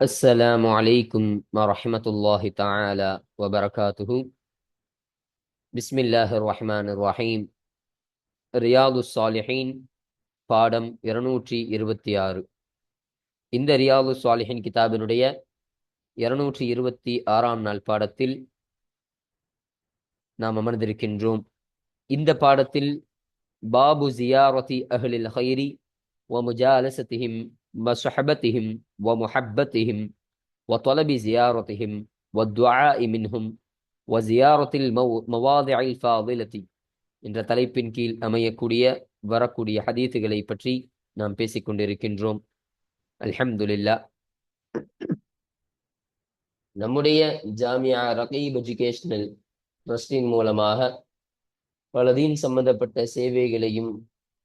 السلام عليكم ورحمة الله تعالى وبركاته بسم الله الرحمن الرحيم ரியாது சாலிஹின் பாடம் இருநூற்றி இருபத்தி ஆறு இந்த ரியாது சாலிஹின் கிதாபினுடைய இருநூற்றி இருபத்தி ஆறாம் நாள் பாடத்தில் நாம் அமர்ந்திருக்கின்றோம் இந்த பாடத்தில் பாபு ஜியாரதி அஹ்லில் ஹைரி ومجالستهم وصحبتهم ومحبتهم وطلب زيارتهم والدعاء منهم وزيارة المواضع الفاضلة என்ற தலைப்பின் கீழ் அமையக்கூடிய வரக்கூடிய ஹதீத்துகளை பற்றி நாம் பேசிக் கொண்டிருக்கின்றோம் அல்ஹம்துலில்லா நம்முடைய ஜாமியா ரகீப் எஜுகேஷனல் ட்ரஸ்டின் மூலமாக பல தீன் சம்பந்தப்பட்ட சேவைகளையும்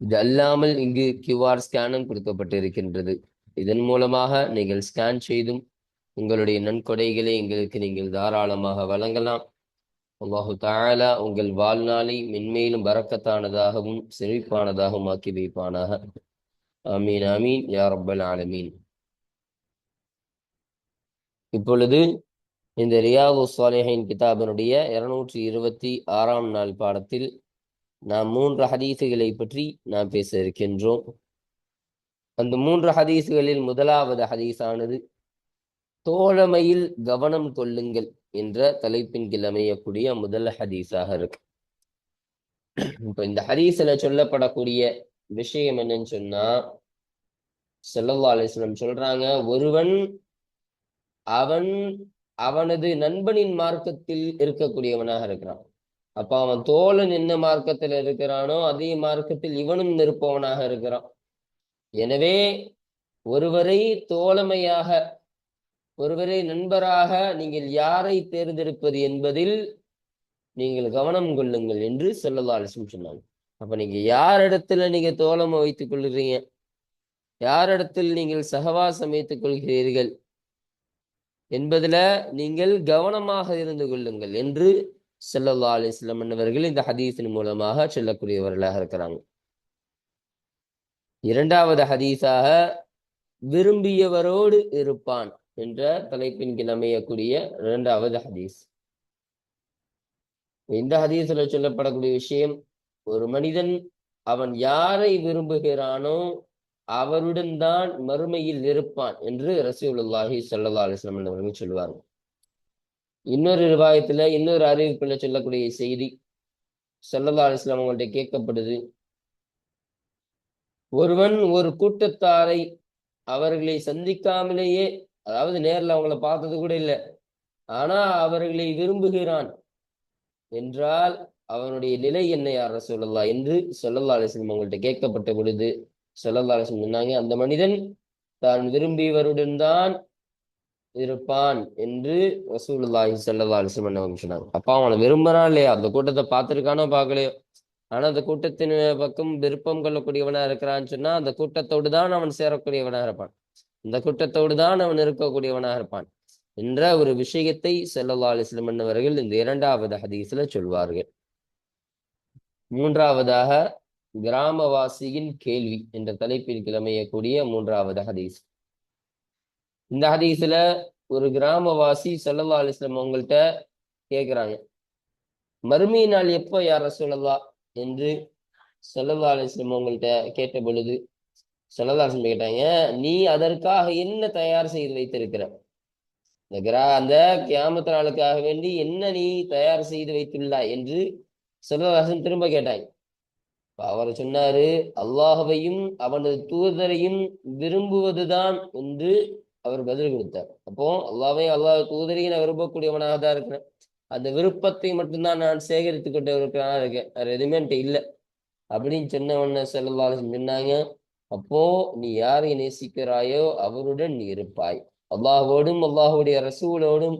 இது அல்லாமல் இங்கு கியூஆர் ஸ்கேனும் கொடுக்கப்பட்டிருக்கின்றது. இதன் மூலமாக நீங்கள் ஸ்கேன் செய்தும் உங்களுடைய நன்கொடைகளை எங்களுக்கு நீங்கள் தாராளமாக வழங்கலாம். அல்லாஹு தாலா உங்கள் வாழ்நாளை மென்மேலும் பறக்கத்தானதாகவும் செழிப்பானதாகவும் ஆக்கி வைப்பானாக. ஆமீன் ஆமீன். யார் ரப்பல் ஆலமீன். இப்பொழுது இந்த ரியாது சாலிஹின் கிதாபினுடைய இருநூற்றி இருபத்தி ஆறாம் நாள் பாடத்தில் நாம் மூன்று ஹதீசுகளை பற்றி நாம் பேச இருக்கின்றோம். அந்த மூன்று ஹதீசுகளில் முதலாவது ஹதீஸானது தோழமையில் கவனம் கொள்ளுங்கள் என்ற தலைப்பின் கீழ் அமையக்கூடிய முதல் ஹதீஸாக இருக்கு. இப்ப இந்த ஹதீஸ்ல சொல்லப்படக்கூடிய விஷயம் என்னன்னு சொன்னா செல்லல்லா அலிஸ்லம் சொல்றாங்க ஒருவன் அவன் அவனது நண்பனின் மார்க்கத்தில் இருக்கக்கூடியவனாக இருக்கிறான். அப்ப அவன் தோழன் என்ன மார்க்கத்தில் இருக்கிறானோ அதே மார்க்கத்தில் இவனும் நிற்பவனாக இருக்கிறான். எனவே ஒருவரை தோழமையாக ஒருவரை நண்பராக நீங்கள் யாரை தேர்ந்தெடுப்பது என்பதில் நீங்கள் கவனம் கொள்ளுங்கள் என்று சொல்லலா அலிசம் சொன்னாங்க. அப்ப நீங்க யார் இடத்துல நீங்க தோழமை வைத்துக் கொள்கிறீங்க? யாரிடத்தில் நீங்கள் சகவாசம் வைத்துக் கொள்கிறீர்கள்? என்பதுல நீங்கள் கவனமாக இருந்து கொள்ளுங்கள் என்று செல்லல்லா அலிஸ்லம் என்பவர்கள் இந்த ஹதீஸின் மூலமாக சொல்லக்கூடியவர்களாக இருக்கிறாங்க. இரண்டாவது ஹதீஸாக விரும்பியவரோடு இருப்பான் என்ற தலைப்பின் கீழ் அமையக்கூடிய இரண்டாவது ஹதீஸ். இந்த ஹதீஸில் சொல்லப்படக்கூடிய விஷயம் ஒரு மனிதன் அவன் யாரை விரும்புகிறானோ அவருடன் தான் மறுமையில் இருப்பான் என்று ரசூலுல்லாஹி சல்லா அலிஸ்லாம் அவர்கள் சொல்லுவாங்க இன்னொரு ரிவாயத்துல இன்னொரு அறிவிப்புல சொல்லக்கூடிய செய்தி சல்லல்லா அலிஸ்லாம் அவங்கள்ட்ட கேட்கப்படுது. ஒருவன் ஒரு கூட்டத்தாரை அவர்களை சந்திக்காமலேயே அதாவது நேரில் அவங்கள பார்த்தது கூட இல்லை ஆனா அவர்களை விரும்புகிறான் என்றால் அவனுடைய நிலை என்ன யார சொல்லலா என்று சொல்லல்லா அலிஸ்லம் அவங்கள்ட்ட கேட்கப்பட்ட பொழுது சொல்லல்லா அலிஸ்லம் சொன்னாங்க அந்த மனிதன் தான் விரும்பியவருடன் தான் இருப்பான் என்று ரசூலுல்லாஹி சல்லா அலிஸ்லம் அவங்க சொன்னாங்க. அப்பா அவனை விரும்புறான் இல்லையா? அந்த கூட்டத்தை பார்த்துருக்கானோ பார்க்கலையோ? ஆனா அந்த கூட்டத்தின் பக்கம் விருப்பம் கொள்ளக்கூடியவனா இருக்கிறான்னு சொன்னா அந்த கூட்டத்தோடு தான் அவன் சேரக்கூடியவனா இருப்பான். இந்த கூட்டத்தோடு தான் அவன் இருக்கக்கூடியவனா இருப்பான் என்ற ஒரு விஷயத்தை செல்லல்லா அலிஸ்லம் அவர்கள் இந்த இரண்டாவது ஹதீஸ்ல சொல்வார்கள். மூன்றாவதாக கிராமவாசியின் கேள்வி என்ற தலைப்பில் கிளமையக்கூடிய மூன்றாவது ஹதீஸ். இந்த ஹதீஸ்ல ஒரு கிராமவாசி சல்லல்லா அலிஸ்லம் அவங்கள்ட்ட கேட்கிறாங்க மறுமை நாள் எப்போ யார சொல்லலாம் என்று சல்லல்லா அலிஸ்லம் அவங்கள்ட்ட கேட்ட பொழுது சல்லல்லா அலிஸ்லம் கேட்டாங்க நீ அதற்காக என்ன தயார் செய்து வைத்திருக்கிற? இந்த கிரா அந்த கியாமத்து நாளுக்காக வேண்டி என்ன நீ தயார் செய்து வைத்துள்ளாய் என்று சல்லல்லாசன் திரும்ப கேட்டாங்க. அவர் சொன்னாரு அல்லாஹவையும் அவனது தூதரையும் விரும்புவதுதான் என்று அவர் பதில் கொடுத்தார். அப்போ அல்லாவே அல்லாஹ் தூதரையும் நான் விரும்பக்கூடியவனாக தான் இருக்கிறேன். அந்த விருப்பத்தை மட்டும்தான் நான் சேகரித்து கொண்டு இருக்கிறானா இருக்கேன். வேற எதுவுமே என்கிட்ட இல்லை. அப்படின்னு சொன்ன உடனே செல்லல்லா சொன்னாங்க. அப்போ நீ யாரை நேசிக்கிறாயோ அவருடன் நீ இருப்பாய். அல்லாஹோடும் அல்லாஹுடைய ரசூலோடும்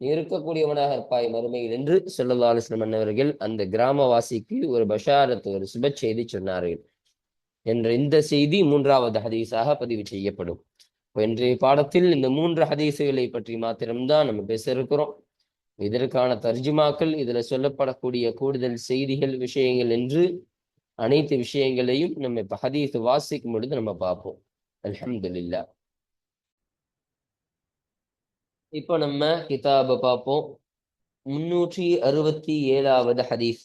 நீ இருக்கக்கூடியவனாக இருப்பாய் மறுமையில் என்று சொல்லல்லா அன்னவர்கள் அந்த கிராமவாசிக்கு ஒரு பஷாரத்து ஒரு சுப செய்தி சொன்னார்கள். என்ற இந்த செய்தி மூன்றாவது ஹதீஸாக பதிவு செய்யப்படும். இன்றைய பாடத்தில் இந்த மூன்று ஹதீசுகளை பற்றி மாத்திரம்தான் நம்ம பேச இருக்கிறோம். இதற்கான தர்ஜுமாக்கள் இதுல சொல்லப்படக்கூடிய கூடுதல் செய்திகள் விஷயங்கள் என்று அனைத்து விஷயங்களையும் நம்ம இப்ப ஹதீஸ் வாசிக்கும் பொழுது நம்ம பார்ப்போம். அலமதுல்லா இப்போ நம்ம கிதாபை பார்ப்போம். முன்னூற்றி அறுபத்தி ஏழாவது ஹதீஸ்.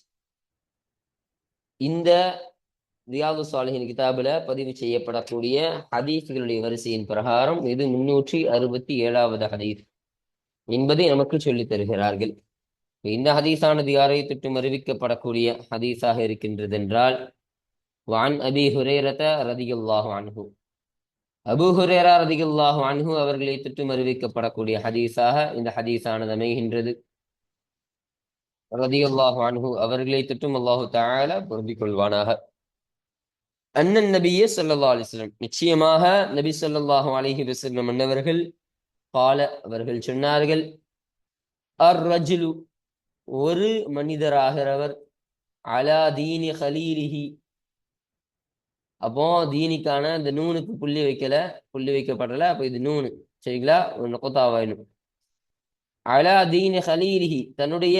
இந்த ரியாது சாலிஹின் கிதாபில் பதிவு செய்யப்படக்கூடிய ஹதீஸ்களுடைய வரிசையின் பிரகாரம் இது முன்னூற்றி அறுபத்தி ஏழாவது ஹதீஸ் என்பதை நமக்கு சொல்லித் தருகிறார்கள். இந்த ஹதீஸானது யாரை தொட்டும் அறிவிக்கப்படக்கூடிய ஹதீஸாக இருக்கின்றது என்றால் வான் அபி ஹுரேரத ரதியுல்லாஹு அன்ஹு. அபு ஹுரேரா ரதியுல்லாஹு அன்ஹு அவர்களை தொட்டும் அறிவிக்கப்படக்கூடிய ஹதீஸாக இந்த ஹதீஸானது அமைகின்றது. ரதியுல்லாஹு அன்ஹு அவர்களை தொட்டும் அல்லாஹு தால பொருந்திக் கொள்வானாக. அண்ணன் நபியே சல்லா அலிஸ்லம் நிச்சயமாக நபி சொல்லாஹு அலிஹி வசல்லம் அன்னவர்கள் பால அவர்கள் சொன்னார்கள் அர் ரஜுலு ஒரு மனிதராகிறவர் அலா தீனி ஹலீலிஹி அப்போ தீனிக்கான இந்த நூனுக்கு புள்ளி வைக்கல புள்ளி வைக்கப்படல. அப்போ இது நூனு. சரிங்களா? ஒன்று கொத்தாவாயினும் அலா தீனி ஹலீலிஹி தன்னுடைய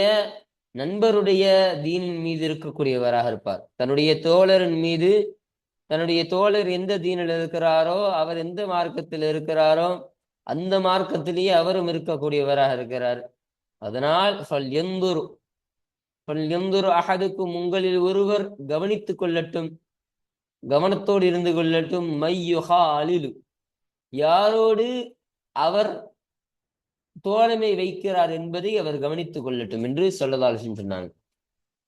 நண்பருடைய தீனின் மீது இருக்கக்கூடியவராக இருப்பார். தன்னுடைய தோழரின் மீது தன்னுடைய தோழர் எந்த தீனில் இருக்கிறாரோ அவர் எந்த மார்க்கத்தில் இருக்கிறாரோ அந்த மார்க்கத்திலேயே அவரும் இருக்கக்கூடியவராக இருக்கிறார். அதனால் சொல் எந்துரு சொல் எந்துரு அகதுக்கும் உங்களில் ஒருவர் கவனித்துக் கொள்ளட்டும் கவனத்தோடு இருந்து கொள்ளட்டும் மையுகா அலிலு யாரோடு அவர் தோழமை வைக்கிறார் என்பதை அவர் கவனித்துக் கொள்ளட்டும் என்று சொல்லதாலும் சொன்னாங்க.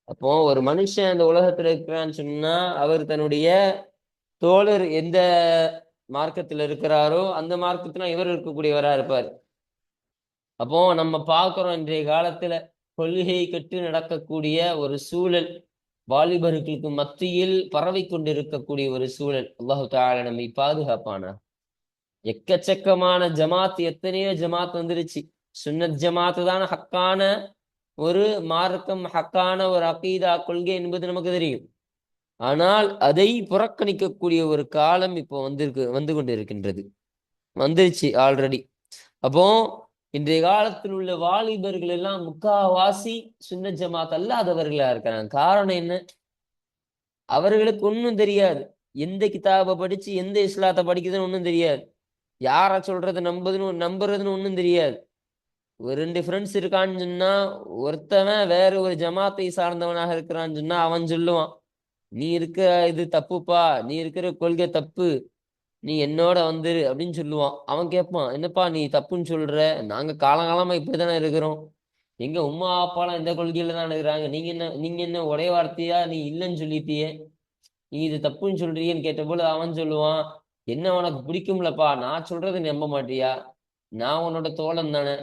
அப்போ ஒரு மனுஷன் அந்த உலகத்துல இருக்கிறான்னு சொன்னா அவர் தன்னுடைய தோழர் எந்த மார்க்கத்துல இருக்கிறாரோ அந்த மார்க்கத்துல இவர் இருக்கக்கூடியவரா இருப்பார். அப்போ நம்ம பார்க்கிறோம் இன்றைய காலத்துல கொள்கை கட்டு நடக்கக்கூடிய ஒரு சூழல் வாலிபர்களுக்கு மத்தியில் பரவி கொண்டிருக்கக்கூடிய ஒரு சூழல். அல்லாஹு தால நம்மை பாதுகாப்பானா? எக்கச்சக்கமான ஜமாத் எத்தனையோ ஜமாத் வந்துருச்சு. சுன்னத் ஜமாத்து தான் ஹக்கான ஒரு மார்க்கம் ஹக்கான ஒரு அகீதா கொள்கை என்பது நமக்கு தெரியும். ஆனால் அதை புறக்கணிக்கக்கூடிய ஒரு காலம் இப்போ வந்திருக்கு வந்து கொண்டு இருக்கின்றது வந்துருச்சு ஆல்ரெடி அப்போ இன்றைய காலத்தில் உள்ள வாலிபர்கள் எல்லாம் முக்காவாசி சுன்ன ஜமாத் அல்லாதவர்களா இருக்கிறாங்க. காரணம் என்ன? அவர்களுக்கு ஒன்றும் தெரியாது. எந்த கிதாபை படிச்சு எந்த இஸ்லாத்தை படிக்குதுன்னு ஒன்றும் தெரியாது. யாரை சொல்றது நம்புதுன்னு நம்புறதுன்னு ஒன்றும் தெரியாது. ரெண்டு ஃப்ரெண்ட்ஸ் இருக்கான்னு சொன்னா ஒருத்தவன் வேற ஒரு ஜமாத்தை சார்ந்தவனாக இருக்கிறான்னு சொன்னா அவன் சொல்லுவான் நீ இருக்கிற இது தப்புப்பா நீ இருக்கிற கொள்கை தப்பு நீ என்னோட வந்துரு அப்படின்னு சொல்லுவான். அவன் கேட்பான் என்னப்பா நீ தப்புன்னு சொல்ற? நாங்க காலங்காலமா இப்படிதானே இருக்கிறோம். எங்க உமா அப்பாலாம் இந்த கொள்கையில தான் இருக்கிறாங்க. நீங்க என்ன நீங்க என்ன ஒரே வார்த்தையா நீ இல்லைன்னு சொல்லிட்டியே? நீ இது தப்புன்னு சொல்றியன்னு கேட்டபோது அவன் சொல்லுவான் என்ன உனக்கு பிடிக்கும்லப்பா நான் சொல்றது நம்ப மாட்டியா? நான் உன்னோட தோழன் தானே.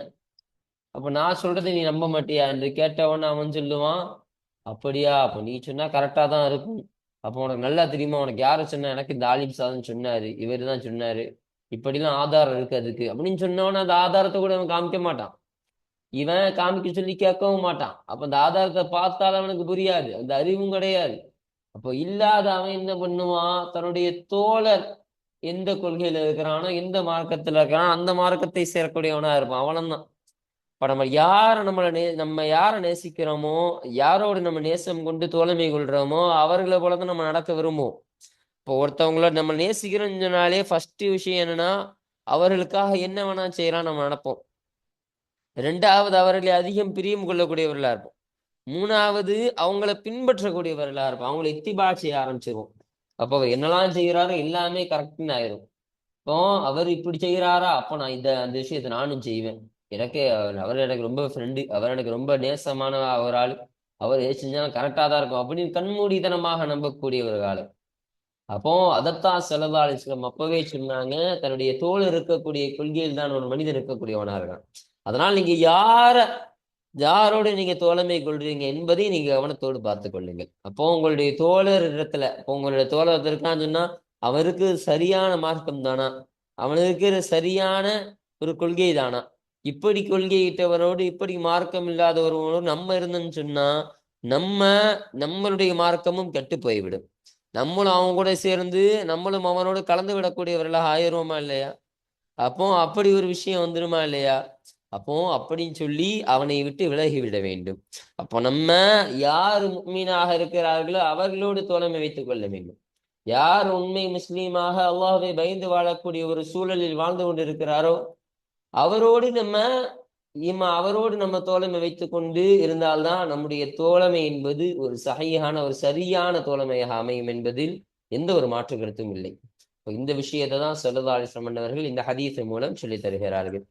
அப்ப நான் சொல்றதை நீ நம்ப மாட்டியா? என்று கேட்டவன் அவன் சொல்லுவான் அப்படியா? அப்ப நீ சொன்னா கரெக்டா தான் இருக்கும். அப்போ உனக்கு நல்லா தெரியுமா? உனக்கு யாரை சொன்னா எனக்கு இந்த ஆலிம் சாதன் சொன்னாரு. இவர் தான் சொன்னாரு. இப்படிலாம் ஆதாரம் இருக்கு அதுக்கு. அப்படின்னு சொன்னவன அந்த ஆதாரத்தை கூட அவன் காமிக்க மாட்டான். இவன் காமிக்க சொல்லி கேட்கவும் மாட்டான். அப்ப அந்த ஆதாரத்தை பார்த்தாலும் அவனுக்கு புரியாது. அந்த அறிவும் கிடையாது. அப்போ இல்லாத அவன் என்ன பண்ணுவான்? தன்னுடைய தோழர் எந்த கொள்கையில இருக்கிறானோ எந்த மார்க்கத்துல இருக்கிறானோ அந்த மார்க்கத்தை சேரக்கூடியவனா இருப்பான். அவனந்தான். இப்போ நம்ம யாரை நம்மளை நே நம்ம யாரை நேசிக்கிறோமோ யாரோடு நம்ம நேசம் கொண்டு தோழமை கொள்கிறோமோ அவர்களை போல தான் நம்ம நடக்க விரும்புவோம். இப்போ ஒருத்தவங்கள நம்ம நேசிக்கிறோம்னு சொன்னாலே ஃபர்ஸ்ட் விஷயம் என்னன்னா அவர்களுக்காக என்ன வேணா செய்யலாம் நம்ம நடப்போம். ரெண்டாவது அவர்களை அதிகம் பிரியம் கொள்ளக்கூடியவர்களா இருப்போம். மூணாவது அவங்கள பின்பற்றக்கூடியவர்களா இருப்போம். அவங்கள இத்திபா செய்ய ஆரம்பிச்சிருவோம். அப்போ அவர் என்னெல்லாம் செய்கிறாரோ எல்லாமே கரெக்டுன்னு ஆயிரும். இப்போ அவர் இப்படி செய்கிறாரா? அப்போ நான் இந்த அந்த விஷயத்தை நானும் செய்வேன். எனக்கு அவர் எனக்கு ரொம்ப ஃப்ரெண்டு அவர் எனக்கு ரொம்ப நேசமான ஒரு ஆள். அவர் எது செஞ்சாலும் கரெக்டாக தான் இருக்கும் அப்படின்னு கண்மூடித்தனமாக நம்பக்கூடிய ஒரு காலம் அப்போ அதைத்தான் செலவாளிஸ்லம் அப்பவே சொன்னாங்க தன்னுடைய தோல் இருக்கக்கூடிய கொள்கையில் தான் ஒரு மனிதன் இருக்கக்கூடியவனா இருக்கான். அதனால் நீங்க யார யாரோடு நீங்க தோழமை கொள்றீங்க என்பதை நீங்க கவனத்தோடு பார்த்து கொள்ளுங்கள். அப்போ உங்களுடைய தோழர் இடத்துல இப்போ உங்களுடைய தோழர் இருக்கான்னு சொன்னா அவருக்கு சரியான மார்க்கம் தானா? அவனுக்கு சரியான ஒரு கொள்கை தானா? இப்படி கொள்கையிட்டவரோடு இப்படி மார்க்கம் இல்லாதவரோடு நம்ம இருந்தோம்னு சொன்னா நம்ம நம்மளுடைய மார்க்கமும் கெட்டு போய்விடும். நம்மளும் அவங்க கூட சேர்ந்து நம்மளும் அவனோடு கலந்து விடக்கூடியவர்களாக ஆயிடுவோமா இல்லையா? அப்போ அப்படி ஒரு விஷயம் வந்துருமா இல்லையா? அப்போ அப்படின்னு சொல்லி அவனை விட்டு விலகி விட வேண்டும். அப்போ நம்ம யார் மீனாக இருக்கிறார்களோ அவர்களோடு தோழமை வைத்துக் கொள்ள வேண்டும். யார் உண்மை முஸ்லீமாக அல்லாஹ்வை பயந்து வாழக்கூடிய ஒரு சூழலில் வாழ்ந்து கொண்டிருக்கிறாரோ அவரோடு நம்ம இம்மா அவரோடு நம்ம தோழமை வைத்துக் கொண்டு இருந்தால்தான் நம்முடைய தோழமை என்பது ஒரு சகையான ஒரு சரியான தோழமையாக அமையும் என்பதில் எந்த ஒரு மாற்று கருத்தும் இல்லை. இந்த விஷயத்தை தான் சொல்லதா அலிஸ்லம் அவர்கள் இந்த ஹதீஸ் மூலம் சொல்லித் தருகிறார்கள்.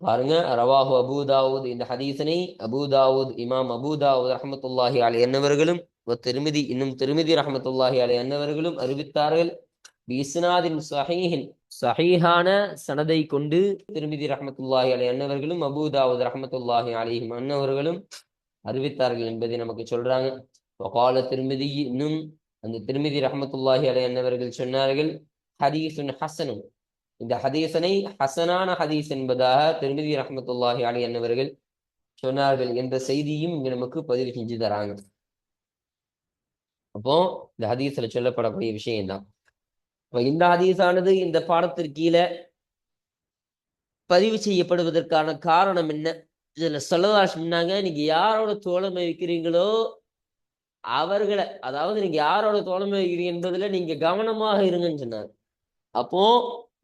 பாருங்க ரவாஹு அபூதாவூத் இந்த ஹதீசனை அபூதாவூத் இமாம் அபூதாவூத் ரஹமத்துல்லாஹி அலி என்னவர்களும் திருமதி இன்னும் திருமிதி ரஹமத்துல்லாஹி அலி என்னவர்களும் அறிவித்தார்கள். இஸ்னாதின் சஹீஹின் சஹீஹான சனதை கொண்டு திருமிதி ரஹமத்துல்லாஹி அலை அன்னவர்களும் அபூதாவூத் ரஹமத்துல்லாஹி அலிஹிம் அன்னவர்களும் அறிவித்தார்கள் என்பதை நமக்கு சொல்றாங்க. வகால திருமிதி இன்னும் அந்த திருமிதி ரஹமத்துல்லாஹி அலை அன்னவர்கள் சொன்னார்கள் ஹதீசுன் ஹசனும் இந்த ஹதீசனை ஹசனான ஹதீஸ் என்பதாக திருமிதி ரஹமத்துல்லாஹி அலி அன்னவர்கள் சொன்னார்கள் என்ற செய்தியும் இங்க நமக்கு பதிவு செஞ்சு தராங்க. அப்போ இந்த ஹதீஸ்ல சொல்லப்படக்கூடிய விஷயம்தான். இப்ப இந்த ஹதீஸானது இந்த பாடத்திற்கு கீழே பதிவு செய்யப்படுவதற்கான காரணம் என்ன? இதுல சொல்லதா சொன்னாங்க நீங்க யாரோட தோழமை வைக்கிறீங்களோ அவர்களை அதாவது நீங்க யாரோட தோழமை வைக்கிறீங்க என்பதுல நீங்க கவனமாக இருங்கன்னு சொன்னாங்க. அப்போ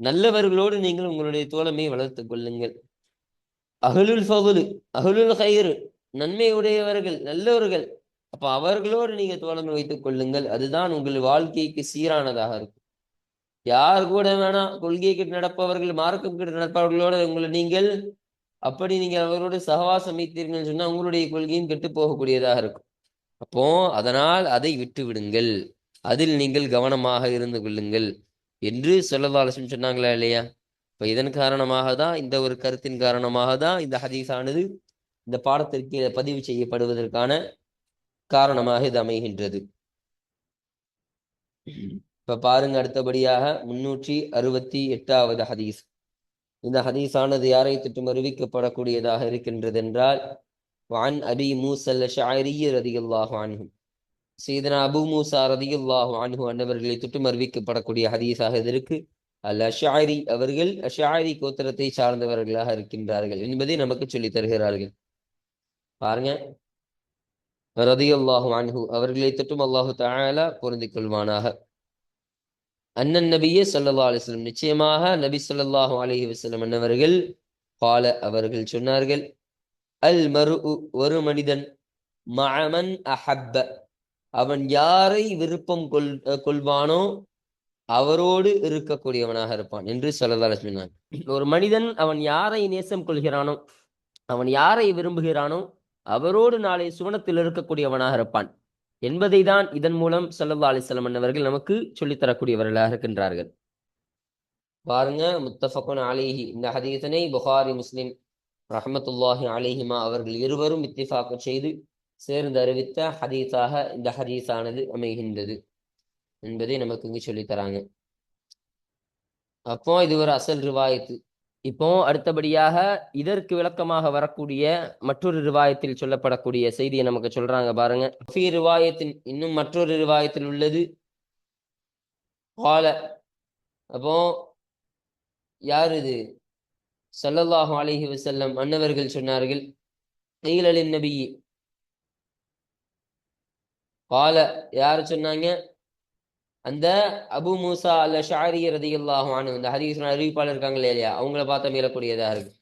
நல்லவர்களோடு நீங்கள் உங்களுடைய தோழமையை வளர்த்துக் கொள்ளுங்கள். அகலுல் ஃபகுலு அகலுல் கயிறு நன்மை உடையவர்கள் நல்லவர்கள் அப்ப அவர்களோடு நீங்க தோழமை வைத்துக் கொள்ளுங்கள். அதுதான் உங்கள் வாழ்க்கைக்கு சீரானதாக இருக்கும். யார் கூட வேணாம் கொள்கை கிட்ட நடப்பவர்கள் மார்க்கம் கிட்ட நடப்பவர்களோட உங்களை நீங்கள் அப்படி நீங்கள் அவர்களோடு சகவாசம் வைத்தீர்கள் சொன்னா உங்களுடைய கொள்கையும் கெட்டு போகக்கூடியதாக இருக்கும். அப்போ அதனால் அதை விட்டு விடுங்கள். அதில் நீங்கள் கவனமாக இருந்து கொள்ளுங்கள் என்று சொல்லதாலசம் சொன்னாங்களா இல்லையா? இப்போ இதன் காரணமாக தான் இந்த ஒரு கருத்தின் காரணமாக தான் இந்த ஹதீஸானது இந்த பாடத்திற்கு பதிவு செய்யப்படுவதற்கான காரணமாக இது அமைகின்றது. இப்ப பாருங்க அடுத்தபடியாக முன்னூற்றி அறுபத்தி எட்டாவது ஹதீஸ். இந்த ஹதீஸானது யாரை திட்டம் அறிவிக்கப்படக்கூடியதாக இருக்கின்றது என்றால் வான் அபி மூசல்ல ஷாரி ரதியுல்லாஹு வான்ஹு சீதனா அபு மூசா ரதியுல்லாஹு அன்ஹு அன்னவர்களை திட்டம் அறிவிக்கப்படக்கூடிய ஹதீஸாக இது இருக்கு. அல் அஷாரி அவர்கள் அஷாரி கோத்திரத்தை சார்ந்தவர்களாக இருக்கின்றார்கள் என்பதை நமக்கு சொல்லித் தருகிறார்கள். பாருங்க. ரதியுல்லாஹு அன்ஹு அவர்களை தொட்டும் அல்லாஹு தாலா பொருந்திக் கொள்வானாக. அண்ணன் நபியே சல்லா அலிஸ்லம் நிச்சயமாக நபி சொல்லாஹு அலஹி வசலம் அன்னவர்கள் பால அவர்கள் சொன்னார்கள் அல் மரு ஒரு மனிதன் மஅமன் அஹப்ப. அவன் யாரை விருப்பம் கொள் கொள்வானோ அவரோடு இருக்கக்கூடியவனாக இருப்பான் என்று சொல்லதால சொன்னான் ஒரு மனிதன் அவன் யாரை நேசம் கொள்கிறானோ அவன் யாரை விரும்புகிறானோ அவரோடு நாளை சுவனத்தில் இருக்கக்கூடியவனாக இருப்பான். என்பதை தான் இதன் மூலம் சல்லா அலிஸ்லாம் அவர்கள் நமக்கு சொல்லித்தரக்கூடியவர்களாக இருக்கின்றார்கள். பாருங்க முத்தஃபகுன் அலிஹி. இந்த ஹதீசனை புகாரி முஸ்லிம் ரஹமத்துல்லாஹி அலிஹிமா அவர்கள் இருவரும் இத்திஃபாக்கு செய்து சேர்ந்து அறிவித்த ஹதீஸாக இந்த ஹதீஸானது அமைகின்றது என்பதை நமக்கு இங்கு சொல்லித்தராங்க அப்போ இது ஒரு அசல் ரிவாயத்து. இப்போ அடுத்தபடியாக இதற்கு விளக்கமாக வரக்கூடிய மற்றொரு ரிவாயத்தில் சொல்லப்படக்கூடிய செய்தியை நமக்கு சொல்றாங்க பாருங்க. ரிவாயத்தில் இன்னும் மற்றொரு ரிவாயத்தில் உள்ளது. கால. அப்போ யார் இது? சல்லல்லாஹு அலைஹி வசல்லம் அன்னவர்கள் சொன்னார்கள். நபி கால. யார் சொன்னாங்க? அந்த அபு மூசா அல்ல ஷாரி ரதியுல்லாஹு அனு இந்த ஹதீஸ் அறிவிப்பாளர் இருக்காங்களே இல்லையா? அவங்கள பார்த்தா மீறக்கூடியதா இருக்கு.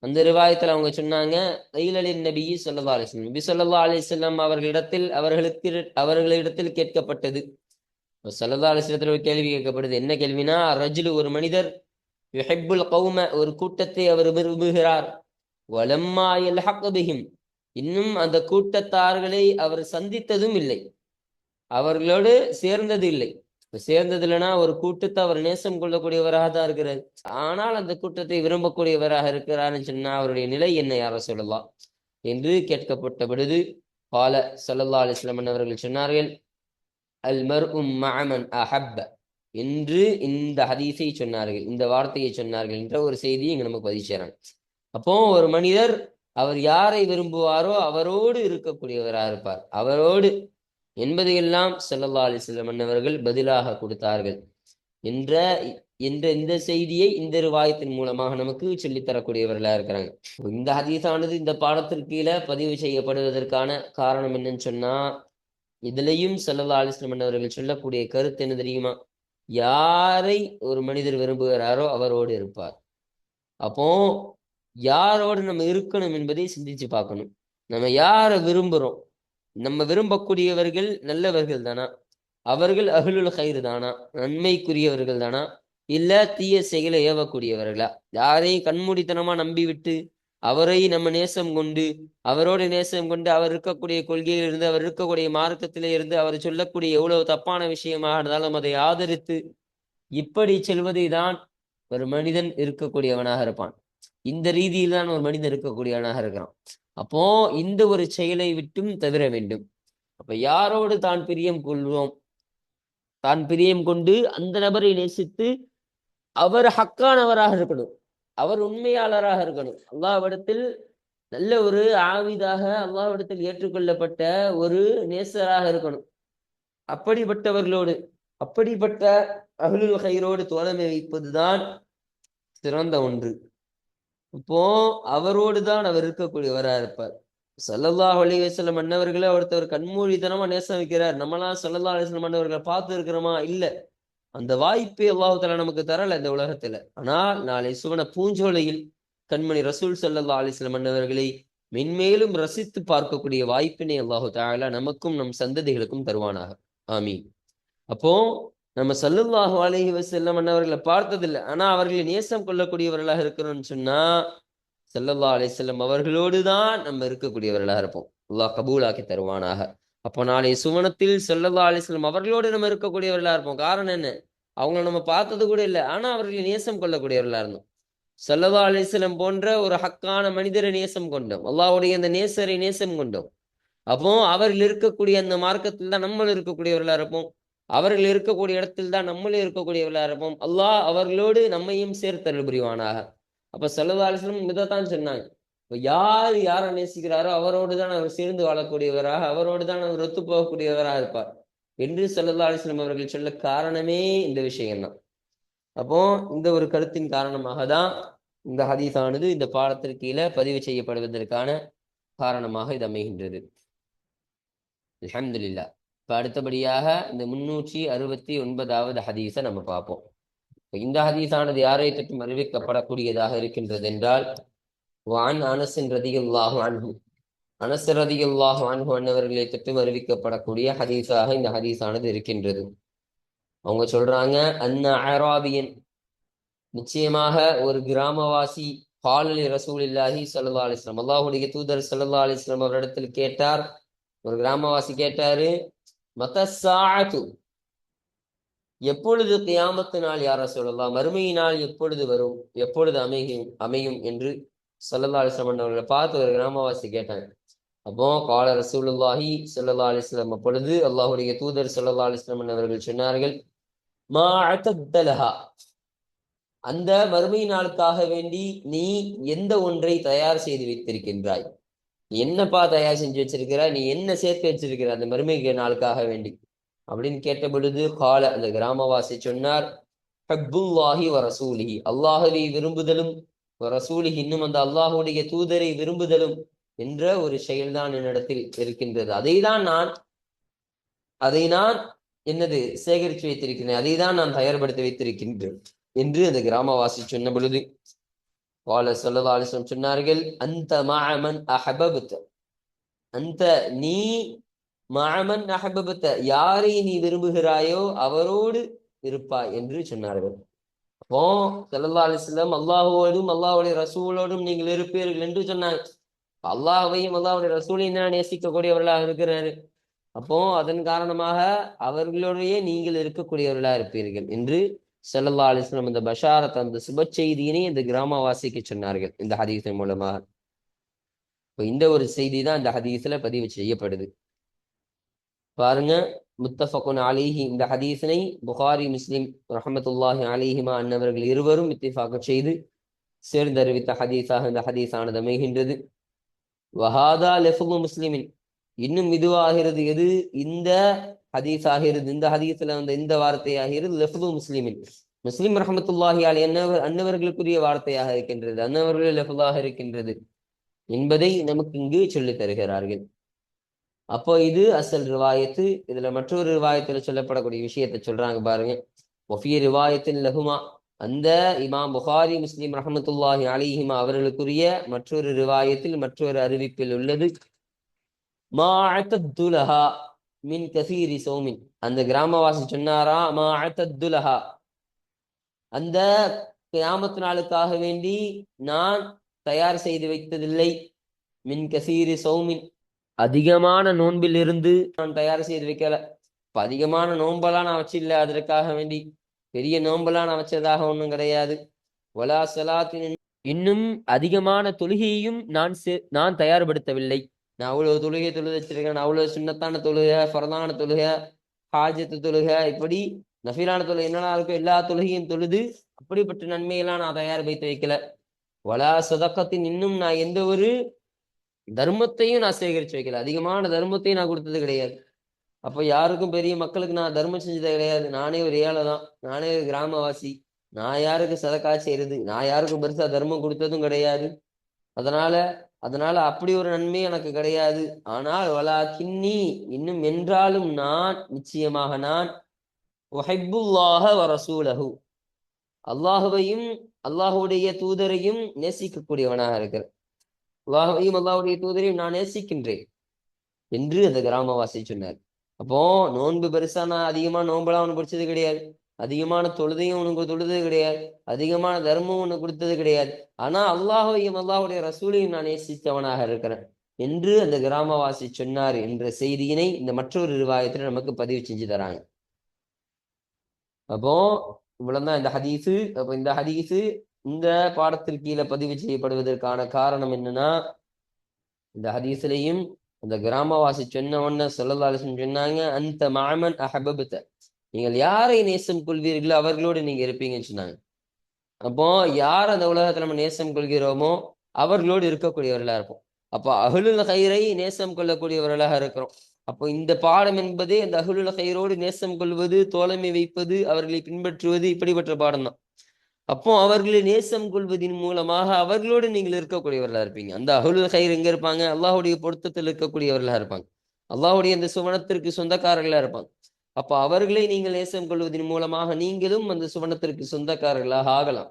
அந்த ரிவாயத்தில் அவங்க சொன்னாங்க கைலலின் நபி சொல்லா அலிஸ்லம் நபி சொல்லா அலிஸ்லாம் அவர்களிடத்தில் அவர்களுக்கு அவர்களிடத்தில் கேட்கப்பட்டது. சல்லா அலிஸ்லத்தில் ஒரு கேள்வி கேட்கப்படுது. என்ன கேள்வினா ரஜிலு ஒரு மனிதர் ஹெப்புல் கௌம ஒரு கூட்டத்தை அவர் விரும்புகிறார். வலம்மா பிஹிம். இன்னும் அந்த கூட்டத்தார்களை அவர் சந்தித்ததும் இல்லை. அவர்களோடு சேர்ந்தது இல்லை. சேர்ந்தது இல்லைன்னா ஒரு கூட்டத்தை அவர் நேசம் கொள்ளக்கூடியவராக தான் இருக்கிறார். ஆனால் அந்த கூட்டத்தை விரும்பக்கூடியவராக இருக்கிறார்னு சொன்னா அவருடைய நிலை என்ன யார சொல்லலாம் என்று கேட்கப்பட்ட பொழுது பால சல்லல்லா அலிஸ்லாமன் அவர்கள் சொன்னார்கள் அல் மர் உம் மஅமன் அஹப்ப என்று இந்த ஹதீஸை சொன்னார்கள் இந்த வார்த்தையை சொன்னார்கள் என்ற ஒரு செய்தியை இங்க நமக்கு பதிவு அப்போ ஒரு மனிதர் அவர் யாரை விரும்புவாரோ அவரோடு இருக்கக்கூடியவராக இருப்பார். அவரோடு என்பதையெல்லாம் செல்லல்லா அலைஹி வஸல்லம் அன்னவர்கள் பதிலாக கொடுத்தார்கள். என்ற என்ற இந்த செய்தியை இந்த ரிவாயத்தின் மூலமாக நமக்கு சொல்லித்தரக்கூடியவர்களாக இருக்கிறாங்க. இந்த ஹதீஸானது இந்த பாடத்திற்கு கீழே பதிவு செய்யப்படுவதற்கான காரணம் என்னன்னு சொன்னா இதுலயும் செல்லல்லா அலிஸ்லம் அன்னவர்கள் சொல்லக்கூடிய கருத்து என்ன தெரியுமா? யாரை ஒரு மனிதர் விரும்புகிறாரோ அவரோடு இருப்பார். அப்போ யாரோடு நம்ம இருக்கணும் என்பதை சிந்திச்சு பார்க்கணும். நம்ம யாரை விரும்புகிறோம் நம்ம விரும்பக்கூடியவர்கள் நல்லவர்கள் தானா? அவர்கள் அகலுல் கயிறு தானா? நன்மைக்குரியவர்கள் தானா? இல்ல தீய செயலை ஏவக்கூடியவர்களா? யாரையும் கண்மூடித்தனமா நம்பிவிட்டு அவரை நம்ம நேசம் கொண்டு அவரோட நேசம் கொண்டு அவர் இருக்கக்கூடிய கொள்கையில் இருந்து அவர் இருக்கக்கூடிய மார்க்கத்திலே இருந்து அவர் சொல்லக்கூடிய எவ்வளவு தப்பான விஷயமாக இருந்தாலும் அதை ஆதரித்து இப்படி செல்வதை தான் ஒரு மனிதன் இருக்கக்கூடியவனாக இருப்பான். இந்த ரீதியில் தான் ஒரு மனிதன் இருக்கக்கூடியவனாக இருக்கிறான். அப்போ இந்த ஒரு செயலை விட்டும் தவிர வேண்டும். அப்ப யாரோடு தான் பிரியம் கொள்வோம்? தான் பிரியம் கொண்டு அந்த நபரை நேசித்து அவர் ஹக்கானவராக இருக்கணும். அவர் உண்மையாளராக இருக்கணும். அல்லாவிடத்தில் நல்ல ஒரு ஆவிதாக அல்லாவிடத்தில் ஏற்றுக்கொள்ளப்பட்ட ஒரு நேசராக இருக்கணும். அப்படிப்பட்டவர்களோடு அப்படிப்பட்ட அகலுல் கயிறோடு தோழமை வைப்பதுதான் சிறந்த ஒன்று. இப்போ அவரோடு தான் அவர் இருக்கக்கூடியவராக இருப்பார் சல்லல்லாஹ் அலி வஸல்லம் மன்னவர்களை ஒருத்தவர் கண்மூழித்தனமா நேசம் வைக்கிறார். நம்மளாம் சல்லல்லாஹ் அலிஸ்லம் மன்னவர்களை பார்த்து இருக்கிறோமா? இல்ல. அந்த வாய்ப்பே அல்லாஹ் தஆலா நமக்கு தரல இந்த உலகத்துல. ஆனால் நாளை சுவன பூஞ்சோலையில் கண்மணி ரசூல் செல்லல்லா அலிஸ்லம் மன்னவர்களை மென்மேலும் ரசித்து பார்க்கக்கூடிய வாய்ப்பினை அல்லாஹு தஆலா நமக்கும் நம் சந்ததிகளுக்கும் தருவானாக. ஆமீன். அப்போ நம்ம சல்லுல்லாஹு அலஹி வசல்லம் அவர்களை பார்த்ததில்லை. ஆனால் அவர்களை நேசம் கொள்ளக்கூடியவர்களாக இருக்கிறோம்னு சொன்னா சல்லல்லா அலிசல்லம் அவர்களோடு தான் நம்ம இருக்கக்கூடியவர்களாக இருப்போம். அல்லாஹ் கபூலாக்கி தருவானாக. அப்போ நாளை சுவனத்தில் சல்லல்லா அலிஸ்லம் அவர்களோடு நம்ம இருக்கக்கூடியவர்களாக இருப்போம். காரணம் என்ன? அவங்கள நம்ம பார்த்தது கூட இல்லை. ஆனால் அவர்களை நேசம் கொள்ளக்கூடியவர்களாக இருந்தோம். சல்லல்லா அலிஸ்லம் போன்ற ஒரு ஹக்கான மனிதரை நேசம் கொண்டோம். அல்லாவுடைய அந்த நேசரை நேசம் கொண்டோம். அப்போ அவர்கள் இருக்கக்கூடிய அந்த மார்க்கத்தில் தான் நம்மளும் இருக்கக்கூடியவர்களாக இருப்போம். அவர்கள் இருக்கக்கூடிய இடத்தில் தான் நம்மளும் இருக்கக்கூடியவர்களாக இருப்போம் அல்லாஹ் அவர்களோடு நம்மையும் சேர்த்தருள் புரிவானாக. அப்ப செல்லதாலும் இதை தான் சொன்னாங்க. இப்போ யார் யாரை நேசிக்கிறாரோ அவரோடு தான் அவர் சேர்ந்து வாழக்கூடியவராக அவரோடு தான் அவர் ஒத்து போகக்கூடியவராக இருப்பார். என்று செல்லதா அலிஸ்லம் அவர்கள் சொல்ல காரணமே இந்த விஷயம்தான். அப்போ இந்த ஒரு கருத்தின் காரணமாக தான் இந்த ஹதீஸானது இந்த பாடத்திற்கு கீழே பதிவு செய்யப்படுவதற்கான காரணமாக இது அமைகின்றது. அலமதுல்லா இப்ப அடுத்தபடியாக இந்த முன்னூற்றி அறுபத்தி ஒன்பதாவது ஹதீஸை நம்ம பார்ப்போம். இந்த ஹதீஸானது யாரை தொற்றும் அறிவிக்கப்படக்கூடியதாக இருக்கின்றது என்றால் வான் அனசின் ரதியுல்லாஹு அன்பு அனஸ் ரதியுல்லாஹு அன்பு அன்னவர்களை தொற்றும் அறிவிக்கப்படக்கூடிய ஹதீஸாக இந்த ஹதீஸானது இருக்கின்றது. அவங்க சொல்றாங்க அன்ன அராபியன். நிச்சயமாக ஒரு கிராமவாசி பாலலி ரசூலில்லாஹி சல்லா அலிஸ்லாம் அல்லாஹுடைய தூதர் சல்லா அலிஸ்லாம் அவரிடத்தில் கேட்டார். ஒரு கிராமவாசி கேட்டாரு மதசாத்து எப்பொழுது கியாமத்து நாள் யார சொல்லலாம் மறுமையினால் எப்பொழுது வரும்? எப்பொழுது அமையும்? அமையும் என்று சல்லல்லா அலிஸ்லாம் அவர்களை பார்த்து ஒரு கிராமவாசி கேட்டாங்க. அப்போ கால ரசூலுல்லாஹி சொல்லல்லா அலிஸ்லாம் அப்பொழுது அல்லாஹுடைய தூதர் சொல்லல்லா அலிஸ்லாமன் அவர்கள் சொன்னார்கள் மா அந்த மறுமை நாளுக்காக வேண்டி நீ எந்த ஒன்றை தயார் செய்து வைத்திருக்கின்றாய்? என்னப்பா தயார் செஞ்சு வச்சிருக்கிற? நீ என்ன சேர்த்து வச்சிருக்கிற? அந்த மறுமைக்கு நாளுக்காக வேண்டி. அப்படின்னு கேட்ட பொழுது கால அந்த கிராமவாசி சொன்னார் ஹப்புல்லாஹி வ ரசூலிஹி. அல்லாஹுவை விரும்புதலும் வ ரசூலிஹி இன்னும் அந்த அல்லாஹுடைய தூதரை விரும்புதலும் என்ற ஒரு செயல்தான் என்னிடத்தில் இருக்கின்றது. அதை தான் நான் அதை நான் என்னது சேகரித்து வைத்திருக்கிறேன். அதை தான் நான் தயார்படுத்தி வைத்திருக்கின்றேன் என்று அந்த கிராமவாசி சொன்ன பொழுது வாழ சொல்லதா அலிஸ்லம் சொன்னார்கள் அந்த மாமன் அஹபபுத்த அந்த நீ மாமன் அஹபபுத்த யாரை நீ விரும்புகிறாயோ அவரோடு இருப்பாய் என்று சொன்னார்கள். அப்போ சல்லா அலிஸ்லம் அல்லாஹோடும் அல்லாஹுடைய ரசூலோடும் நீங்கள் இருப்பீர்கள் என்று சொன்னாங்க. அல்லாஹையும் அல்லாஹுடைய ரசூலையும் தான் நேசிக்கக்கூடியவர்களாக இருக்கிறாரு. அப்போ அதன் காரணமாக அவர்களோடையே நீங்கள் இருக்கக்கூடியவர்களாக இருப்பீர்கள் என்று செல்லல்லா அலிஸ்லாம் இந்த பஷாரத் அந்த சுப செய்தியினை இந்த கிராமவாசிக்கு சொன்னார்கள் இந்த ஹதீஸின் மூலமாக இப்போ இந்த ஒரு செய்தி தான் இந்த ஹதீஸில் பதிவு செய்யப்படுது. பாருங்க முத்தஃபகுன் அலிஹி இந்த ஹதீஸினை புகாரி முஸ்லிம் ரஹமத்துல்லாஹி அலிஹிமா அன்னவர்கள் இருவரும் இத்திஃபாக்கம் செய்து சேர்ந்தறிவித்த ஹதீஸாக இந்த ஹதீஸானது அமைகின்றது. வஹாதா லெஃபு முஸ்லிமின் இன்னும் இதுவாகிறது எது? இந்த ஹதீஸ் ஆகிறது இந்த ஹதீஸ்ல வந்த இந்த வார்த்தையாகிறது லெஃபு முஸ்லிமின் முஸ்லிம் ரஹமத்துல்லாஹி அலி அன்னவர் அன்னவர்களுக்குரிய வார்த்தையாக இருக்கின்றது அன்னவர்கள் லெஃபுல்லாக இருக்கின்றது என்பதை நமக்கு இங்கு சொல்லித் தருகிறார்கள். அப்போ இது அசல் ரிவாயத்து. இதுல மற்றொரு ரிவாயத்துல சொல்லப்படக்கூடிய விஷயத்தை சொல்றாங்க பாருங்க. ஒஃபிய ரிவாயத்தின் லகுமா அந்த இமாம் புகாரி முஸ்லீம் ரஹமத்துல்லாஹி அலிஹிமா அவர்களுக்குரிய மற்றொரு ரிவாயத்தில் மற்றொரு அறிவிப்பில் உள்ளது. மாஅத்தத்துலஹா மின் கசீரி சௌமின். அந்த கிராமவாசி சொன்னாரா மாஅத்தத்துலஹா அந்த கிராமத்து நாளுக்காக வேண்டி நான் தயார் செய்து வைத்ததில்லை. மின் கசீரி சௌமின். அதிகமான நோன்பில் இருந்து நான் தயார் செய்து வைக்கல. இப்ப அதிகமான நோன்பெல்லாம் நான் வச்சில்ல அதற்காக வேண்டி. பெரிய நோன்பெல்லாம் நான் வச்சதாக ஒன்றும் கிடையாது. வலா சலாத்தின். இன்னும் அதிகமான தொழுகையையும் நான் நான் தயார்படுத்தவில்லை. நான் அவ்வளவு தொழுகை தொழுது வச்சிருக்கேன். நான் அவ்வளவு சுண்ணத்தான தொழுகை ஃபரதான தொழுகை ஹாஜத்து தொழுகை இப்படி நஃபீலான தொழுகை என்னெல்லாம் இருக்கோ எல்லா தொழுகையும் தொழுது அப்படிப்பட்ட நன்மையெல்லாம் நான் தயார் வைத்து வைக்கல. வலா சதக்கத்தின் இன்னும் நான் எந்த ஒரு தர்மத்தையும் நான் சேகரிச்சு வைக்கல. அதிகமான தர்மத்தையும் நான் கொடுத்தது கிடையாது. அப்போ யாருக்கும் பெரிய மக்களுக்கு நான் தர்மம் செஞ்சது கிடையாது. நானே ஒரு ஏழை தான். நானே ஒரு கிராமவாசி. நான் யாருக்கு சதக்கா செய்யறது? நான் யாருக்கும் பெருசா தர்மம் கொடுத்ததும் கிடையாது. அதனால அதனால அப்படி ஒரு நன்மை எனக்கு கிடையாது. ஆனால் வலா கின்னி இன்னும் என்றாலும் நான் நிச்சயமாக நான் ஒஹைபுல்லாஹ வரசூலஹு அல்லாஹுவையும் அல்லாஹுடைய தூதரையும் நேசிக்கக்கூடியவனாக இருக்கிறேன். அல்லாஹையும் அல்லாஹுடைய தூதரையும் நான் நேசிக்கின்றேன் என்று அந்த கிராமவாசி சொன்னார். அப்போ நோன்பு பெருசா நான் அதிகமா நோன்பெல்லாம் அவனுக்கு பிடிச்சது கிடையாது. அதிகமான தொழுதையும் உனக்கு தொழுது கிடையாது. அதிகமான தர்மம் உனக்கு கொடுத்தது கிடையாது. ஆனா அல்லாஹையும் அல்லாஹுடைய ரசூலையும் நான் நேசித்தவனாக இருக்கிறேன் என்று அந்த கிராமவாசி சொன்னார் என்ற செய்தியினை இந்த மற்றொரு ரிவாயத்துல நமக்கு பதிவு செஞ்சு தராங்க. அப்போ இவ்வளவுதான் இந்த ஹதீஸு. அப்போ இந்த ஹதீஸு இந்த பாடத்தில் கீழே பதிவு செய்யப்படுவதற்கான காரணம் என்னன்னா இந்த ஹதீஸ்லையும் அந்த கிராமவாசி சொன்ன உடனே சொல்லலாலிசன் சொன்னாங்க அந்த மாமன் அஹபபத்த நீங்கள் யாரை நேசம் கொள்வீர்களோ அவர்களோடு நீங்க இருப்பீங்கன்னு சொன்னாங்க. அப்போ யார் அந்த உலகத்துல நம்ம நேசம் கொள்கிறோமோ அவர்களோடு இருக்கக்கூடியவர்களா இருப்போம். அப்போ அகுலுல் கயிறை நேசம் கொள்ளக்கூடியவர்களாக இருக்கிறோம். அப்போ இந்த பாடம் என்பதே அந்த அகுலுல் கயிறோடு நேசம் கொள்வது தோழமை வைப்பது அவர்களை பின்பற்றுவது இப்படிப்பட்ட பாடம் தான் அப்போ அவர்களை நேசம் கொள்வதின் மூலமாக அவர்களோடு நீங்கள் இருக்கக்கூடியவர்களா இருப்பீங்க. அந்த அகுலுல் கயிறு எங்க இருப்பாங்க? அல்லாஹுடைய பொருத்தத்தில் இருக்கக்கூடியவர்களா இருப்பாங்க. அல்லாஹுடைய அந்த சுவனத்திற்கு சொந்தக்காரர்களா இருப்பாங்க. அப்போ அவர்களை நீங்கள் நேசம் கொள்வதன் மூலமாக நீங்களும் அந்த சுவனத்திற்கு சொந்தக்காரர்களாக ஆகலாம்.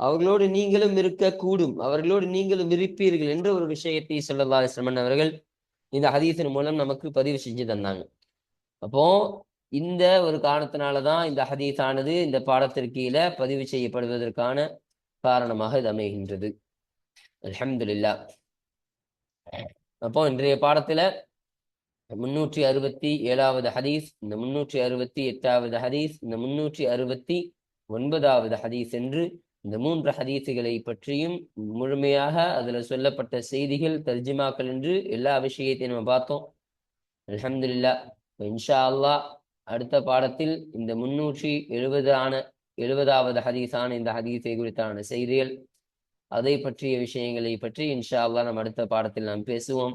அவர்களோடு நீங்களும் இருக்க கூடும் அவர்களோடு நீங்களும் இருப்பீர்கள் என்ற ஒரு விஷயத்தை சொல்லல்லா இஸ்லமன் அவர்கள் இந்த ஹதீஸின் மூலம் நமக்கு பதிவு செஞ்சு தந்தாங்க. அப்போ இந்த ஒரு காரணத்தினாலதான் இந்த ஹதீஸானது இந்த பாடத்திற்கு கீழே பதிவு செய்யப்படுவதற்கான காரணமாக இது அமைகின்றது. அலமதுல்லா அப்போ இன்றைய பாடத்துல முன்னூற்றி அறுபத்தி ஏழாவது ஹதீஸ் இந்த முன்னூற்றி அறுபத்தி எட்டாவது ஹதீஸ் இந்த முன்னூற்றி அறுபத்தி ஒன்பதாவது ஹதீஸ் என்று இந்த மூன்று ஹதீஸுகளை பற்றியும் முழுமையாக அதுல சொல்லப்பட்ட செய்திகள் தர்ஜிமாக்கள் என்று எல்லா விஷயத்தையும் நம்ம பார்த்தோம். அலமதுல்லா இன்ஷா அல்லாஹ் அடுத்த பாடத்தில் இந்த முன்னூற்றி எழுபதான எழுபதாவது ஹதீஸான இந்த ஹதீஸை குறித்தான செய்திகள் அதை பற்றிய விஷயங்களை பற்றி இன்ஷா அல்லாஹ் நம்ம அடுத்த பாடத்தில் நாம் பேசுவோம்.